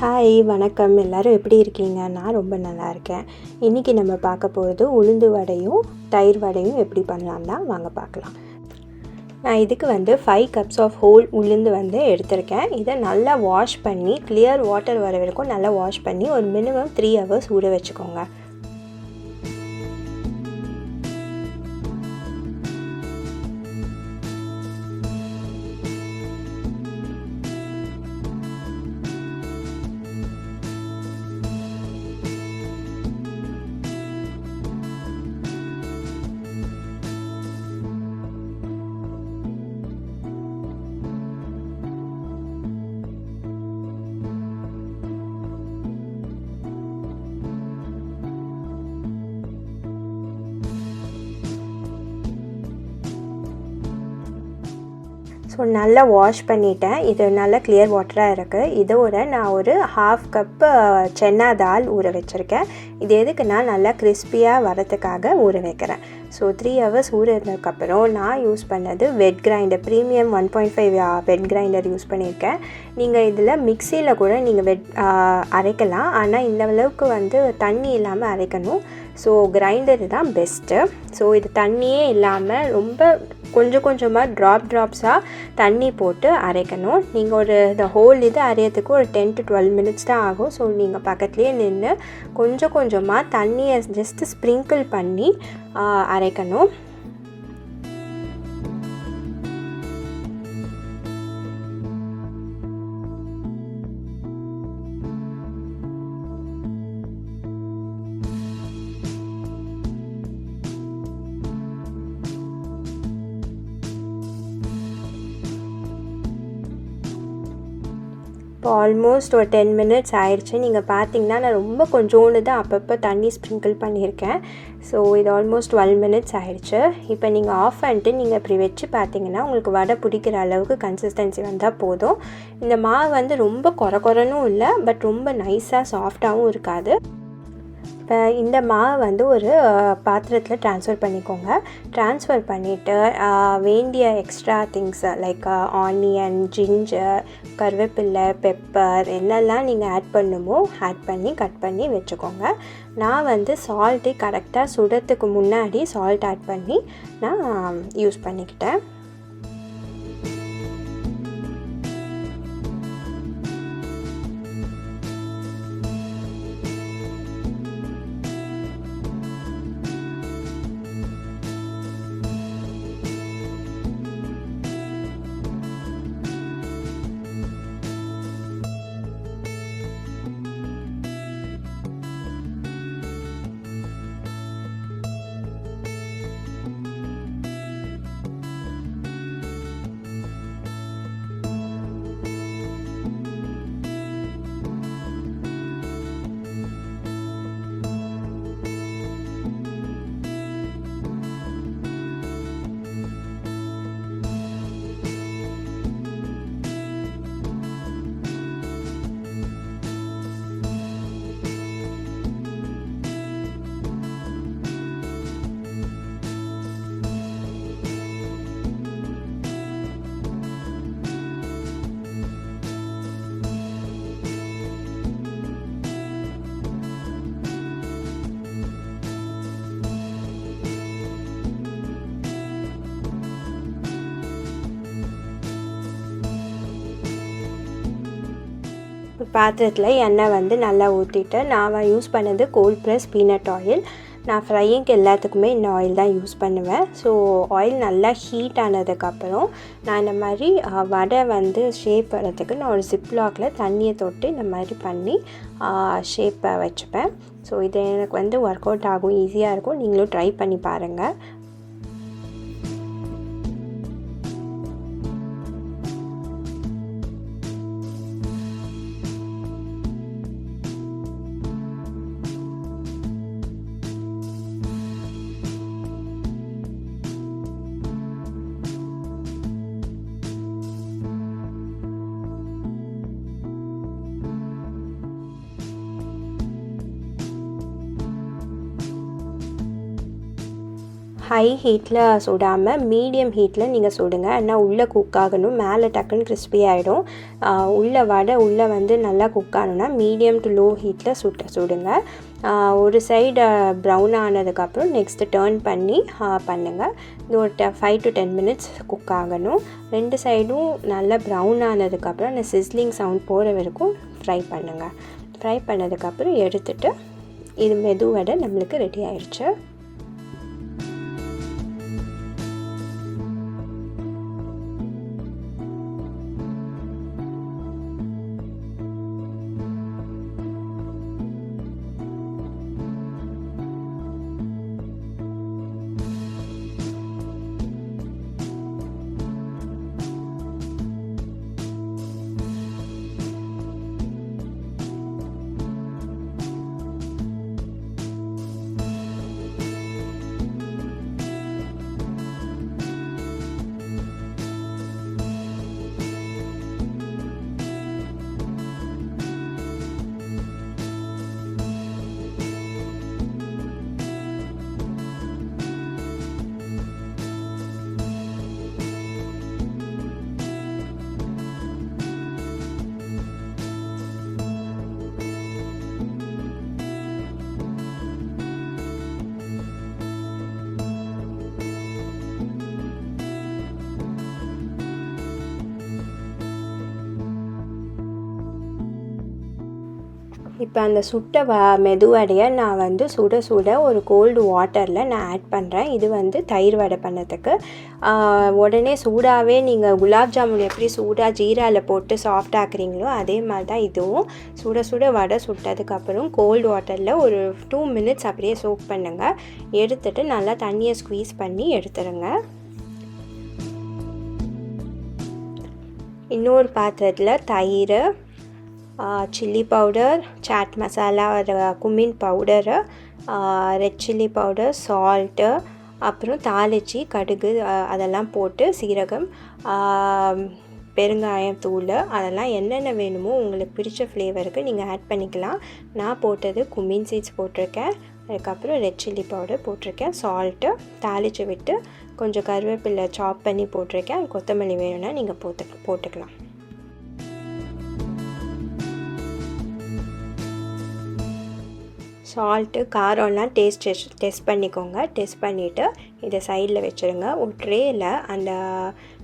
Hi வணக்கம். எல்லாரும் எப்படி இருக்கீங்க? நான் ரொம்ப நல்லா இருக்கேன். இன்றைக்கி நம்ம பார்க்க போகிறது உளுந்து வடையும் தயிர் வடையும் எப்படி பண்ணலாம் தான் வாங்க பார்க்கலாம். நான் இதுக்கு வந்து ஃபைவ் கப்ஸ் ஆஃப் ஹோல் உளுந்து வந்து எடுத்திருக்கேன். இதை நல்லா வாஷ் பண்ணி கிளியர் வாட்டர் வர வரைக்கும் நல்லா வாஷ் பண்ணி ஒரு மினிமம் த்ரீ ஹவர்ஸ் ஊற வச்சுக்கோங்க. ஸோ நல்லா வாஷ் பண்ணிட்டேன். இது நல்லா கிளியர் வாட்டராக இருக்குது இதோட நான் ஒரு ஹாஃப் கப்பு சென்னா தால் ஊற வச்சுருக்கேன். இது எதுக்குன்னா நல்லா கிறிஸ்பியாக வரதுக்காக ஊற வைக்கிறேன். ஸோ த்ரீ ஹவர்ஸ் ஊறினதுக்கப்புறம் நான் யூஸ் பண்ணது wet grinder premium one point five wet grinder use பண்ணியிருக்கேன். நீங்கள் இதில் மிக்சியில் கூட நீங்கள் வெட் அரைக்கலாம். ஆனால் இந்த அளவுக்கு வந்து தண்ணி இல்லாமல் அரைக்கணும். ஸோ கிரைண்டர் தான் பெஸ்ட்டு ஸோ இது தண்ணியே இல்லாமல் ரொம்ப கொஞ்சம் கொஞ்சமாக ட்ராப் ட்ராப்ஸாக தண்ணி போட்டு அரைக்கணும். நீங்கள் ஒரு இந்த ஹோல் இது அரையிறதுக்கு ஒரு டென் டு டுவெல் மினிட்ஸ் தான் ஆகும். ஸோ நீங்கள் பக்கத்துலேயே நின்று கொஞ்சம் கொஞ்சமாக தண்ணியை ஜஸ்ட்டு ஸ்ப்ரிங்கிள் பண்ணி அரைக்கணும். இப்போ ஆல்மோஸ்ட் ஒரு டென் மினிட்ஸ் ஆயிடுச்சு நீங்கள் பார்த்தீங்கன்னா நான் ரொம்ப கொஞ்சோண்டு தான் அப்பப்போ தண்ணி ஸ்ப்ரிங்கிள் பண்ணியிருக்கேன். ஸோ இது ஆல்மோஸ்ட் டுவெல் மினிட்ஸ் ஆயிடுச்சு இப்போ நீங்கள் ஆஃப் பண்ணிட்டு நீங்கள் இப்படி வச்சு பார்த்தீங்கன்னா உங்களுக்கு வடை பிடிக்கிற அளவுக்கு கன்சிஸ்டன்சி வந்தால் போதும். இந்த மாவு வந்து ரொம்ப குறை குறைனும் இல்லை பட் ரொம்ப நைஸாக சாஃப்டாகவும் இருக்காது. இந்த மாவை வந்து ஒரு பாத்திரத்தில் ட்ரான்ஸ்ஃபர் பண்ணிக்கோங்க. ட்ரான்ஸ்ஃபர் பண்ணிவிட்டு வேண்டிய extra things like onion ginger கருவேப்பில்லை பெப்பர் என்னெல்லாம் நீங்கள் ஆட் பண்ணுமோ ஆட் பண்ணி கட் பண்ணி வச்சுக்கோங்க. நான் வந்து சால்ட்டு கரெக்டாக சுடத்துக்கு முன்னாடி சால்ட் ஆட் பண்ணி நான் யூஸ் பண்ணிக்கிட்டேன். பாத்திரத்தில் எண்ணெய் வந்து நல்லா ஊற்றிட்டு நான் யூஸ் பண்ணது கோல்ட் ப்ரெஸ் பீனட் ஆயில் நான் ஃப்ரையிங்க்கு எல்லாத்துக்குமே இந்த ஆயில் தான் யூஸ் பண்ணுவேன். ஸோ ஆயில் நல்லா ஹீட் ஆனதுக்கப்புறம் நான் இந்த மாதிரி வடை வந்து ஷேப் வரதுக்கு நான் ஒரு ஜிப்லாக்கில் தண்ணியை தொட்டு இந்த மாதிரி பண்ணி ஷேப்பை வச்சுப்பேன். ஸோ இது எனக்கு வந்து ஒர்க் அவுட் ஆகும் ஈஸியாக இருக்கும். நீங்களும் ட்ரை பண்ணி பாருங்கள் ஹை ஹீட்டில் சுடாமல் மீடியம் ஹீட்டில் நீங்கள் சுடுங்க. ஏன்னா உள்ளே குக் ஆகணும். மேலே டக்குன்னு கிறிஸ்பி ஆகிடும் உள்ளே வடை உள்ளே வந்து நல்லா குக் ஆகணும்னா மீடியம் டு லோ ஹீட்டில் சுட்ட சுடுங்க. ஒரு சைடு ப்ரௌன் ஆனதுக்கப்புறம் நெக்ஸ்ட்டு டேர்ன் பண்ணி பண்ணுங்கள் இது ஒரு five to ten minutes cook ஆகணும். ரெண்டு சைடும் நல்லா ப்ரௌன் ஆனதுக்கப்புறம் அந்த சிஸ்லிங் சவுண்ட் போகிற வரைக்கும் ஃப்ரை பண்ணுங்கள் ஃப்ரை பண்ணதுக்கப்புறம் எடுத்துட்டு இது மெதுவடை நம்மளுக்கு ரெடி ஆயிடுச்சு இப்போ அந்த சுட்ட வ மெதுவடையை நான் வந்து சுட சுட ஒரு கோல்டு வாட்டரில் நான் ஆட் பண்ணுறேன் இது வந்து தயிர் வடை பண்ணதுக்கு. உடனே சூடாகவே நீங்கள் குலாப் ஜாமுன் எப்படி சூடாக ஜீராவில் போட்டு சாஃப்ட் ஆக்குறீங்களோ அதே மாதிரி தான் இதுவும். சுட சுட வடை சுட்டதுக்கப்புறம் கோல்டு வாட்டரில் ஒரு டூ மினிட்ஸ் அப்படியே சோக் பண்ணுங்கள் எடுத்துட்டு நல்லா தண்ணியை ஸ்க்வீஸ் பண்ணி எடுத்துருங்க. இன்னொரு பாத்திரத்தில் தயிர் chilli powder chaat masala cumin powder red chilli powder salt அப்புறம் தாளிச்சி கடுகு அதெல்லாம் போட்டு சீரகம் பெருங்காயம் தூள் அதெல்லாம் என்னென்ன வேணுமோ உங்களுக்கு பிடிச்ச ஃப்ளேவருக்கு நீங்கள் ஆட் பண்ணிக்கலாம். நான் போட்டது குமின் சீட்ஸ் போட்டிருக்கேன். அதுக்கப்புறம் ரெட் சில்லி பவுடர் போட்டிருக்கேன். சால்ட்டு தாளித்து விட்டு கொஞ்சம் கருவேப்பிலை சாப் பண்ணி போட்டிருக்கேன். கொத்தமல்லி வேணும்னா நீங்கள் போட்டு போட்டுக்கலாம். சால்ட்டு காரம்லாம் டேஸ்ட் டெஸ்ட் டெஸ்ட் பண்ணிக்கோங்க. டெஸ்ட் பண்ணிவிட்டு இதை சைடில் வச்சுருங்க. ஒரு ட்ரேயில் அந்த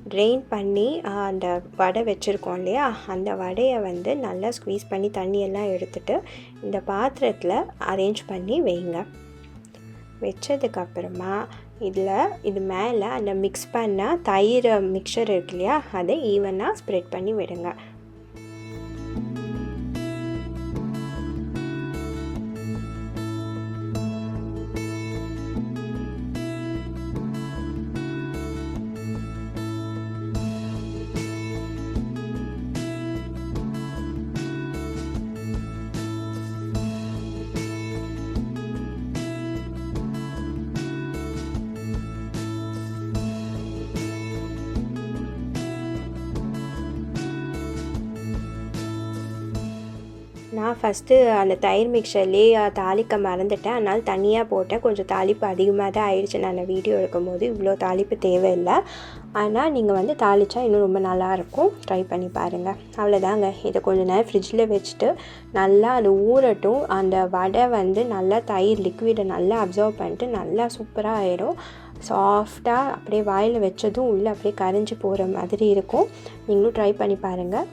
ட்ரெயின் பண்ணி அந்த வடை வச்சுருக்கோம் இல்லையா? அந்த வடையை வந்து நல்லா ஸ்க்வீஸ் பண்ணி தண்ணியெல்லாம் எடுத்துட்டு இந்த பாத்திரத்தில் அரேஞ்ச் பண்ணி வைங்க. வச்சதுக்கப்புறமா இதில் இது மேலே அந்த மிக்ஸ் பண்ண தயிர் மிக்சர் இருக்கு இல்லையா? அதை ஈவனாக ஸ்ப்ரெட் பண்ணி விடுங்க. நான் ஃபஸ்ட்டு அந்த தயிர் மிக்சர்லேயே தாளிக்க மறந்துட்டேன். அதனால் தனியாக போட்டேன். கொஞ்சம் தாளிப்பு அதிகமாக தான் ஆயிடுச்சு. நான் வீடியோ எடுக்கும்போது இவ்வளோ தாளிப்பு தேவையில்லை. ஆனால் நீங்கள் வந்து தாளித்தா இன்னும் ரொம்ப நல்லாயிருக்கும் ட்ரை பண்ணி பாருங்கள் அவ்வளோதாங்க. இதை கொஞ்சம் நேரம் ஃப்ரிட்ஜில் வச்சுட்டு நல்லா அது ஊறட்டும். அந்த வடை வந்து நல்லா தயிர் லிக்விடை நல்லா அப்சர்வ் பண்ணிட்டு நல்லா சூப்பராக ஆயிடும் சாஃப்டாக அப்படியே வாயில் வச்சதும் உள்ளே அப்படியே கரைஞ்சி போகிற மாதிரி இருக்கும். நீங்களும் ட்ரை பண்ணி பாருங்கள்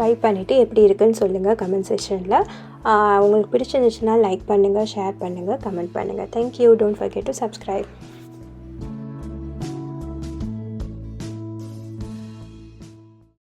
ட்ரை பண்ணிவிட்டு எப்படி இருக்குன்னு சொல்லுங்கள் கமெண்ட் செக்ஷனில் உங்களுக்கு பிடிச்சிருந்துச்சுன்னா லைக் பண்ணுங்கள் ஷேர் பண்ணுங்கள் கமெண்ட் பண்ணுங்கள் thank you don't forget to subscribe